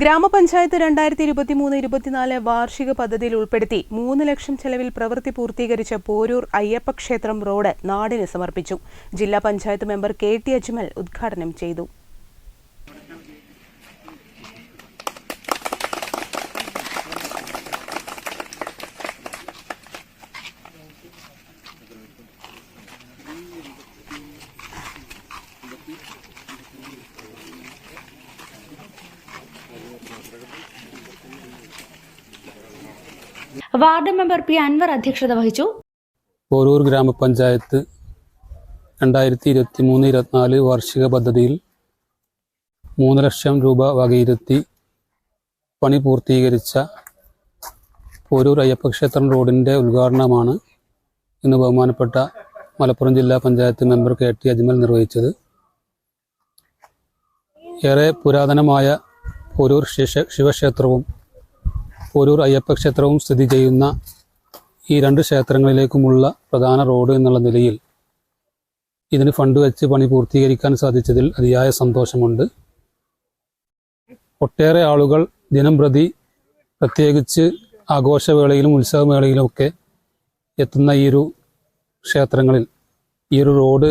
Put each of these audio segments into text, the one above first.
ഗ്രാമപഞ്ചായത്ത് രണ്ടായിരത്തി ഇരുപത്തി മൂന്ന് ഇരുപത്തിനാല് വാർഷിക പദ്ധതിയിൽ ഉൾപ്പെടുത്തി മൂന്ന് ലക്ഷം ചെലവിൽ പ്രവൃത്തി പൂർത്തീകരിച്ച പോരൂർ അയ്യപ്പ ക്ഷേത്രം റോഡ് നാടിന് സമർപ്പിച്ചു. ജില്ലാ panchayat member K T Ajmal ഉദ്ഘാടനം ചെയ്തു. വാർഡ് മെമ്പർ പി അൻവർ അധ്യക്ഷത വഹിച്ചു. പോരൂർ ഗ്രാമപഞ്ചായത്ത് രണ്ടായിരത്തി ഇരുപത്തി മൂന്ന് ഇരുപത്തിനാല് വാർഷിക പദ്ധതിയിൽ മൂന്ന് ലക്ഷം രൂപ വകയിരുത്തി പണി പൂർത്തീകരിച്ച പോരൂർ അയ്യപ്പക്ഷേത്രം റോഡിന്റെ ഉദ്ഘാടനമാണ് ഇന്ന് ബഹുമാനപ്പെട്ട മലപ്പുറം ജില്ലാ panchayat member K T Ajmal നിർവഹിച്ചത്. ഏറെ പുരാതനമായ പോരൂർ ശിവ ശിവക്ഷേത്രവും അയ്യപ്പ ക്ഷേത്രവും സ്ഥിതി ചെയ്യുന്ന ഈ രണ്ട് ക്ഷേത്രങ്ങളിലേക്കുമുള്ള പ്രധാന റോഡ് എന്നുള്ള നിലയിൽ ഇതിന് ഫണ്ട് വെച്ച് പണി പൂർത്തീകരിക്കാൻ സാധിച്ചതിൽ അതിയായ സന്തോഷമുണ്ട്. ഒട്ടേറെ ആളുകൾ ദിനം പ്രതി പ്രത്യേകിച്ച് ആഘോഷവേളയിലും ഉത്സവവേളയിലും ഒക്കെ എത്തുന്ന ഈ ഒരു ക്ഷേത്രങ്ങളിൽ ഈ ഒരു റോഡ്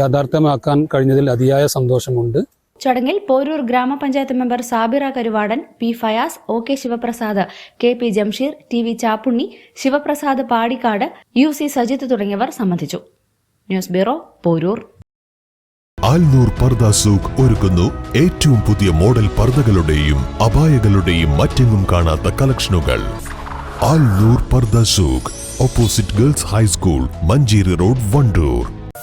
യാഥാർത്ഥ്യമാക്കാൻ കഴിഞ്ഞതിൽ അതിയായ സന്തോഷമുണ്ട്. ചടങ്ങിൽ പോരൂർ ഗ്രാമപഞ്ചായത്ത് member Sabira Karuvadan P Fayas O K Sivaprasad K P Jamsheer T V Chappunni Sivaprasad Padikkad U C Sajith തുടങ്ങിയവർ സംബന്ധിച്ചു. News bureau Poroor. Alnoor പർദ Souq ഒരുക്കുന്നു. ഏറ്റവും പുതിയ മോഡൽ പർദകളുടെയും അപായകളുടെയും മറ്റെങ്ങും കാണാത്ത കളക്ഷനുകൾ. Alnoor Pardha Souq. Opposite girls high school Manjeri road Wandoor.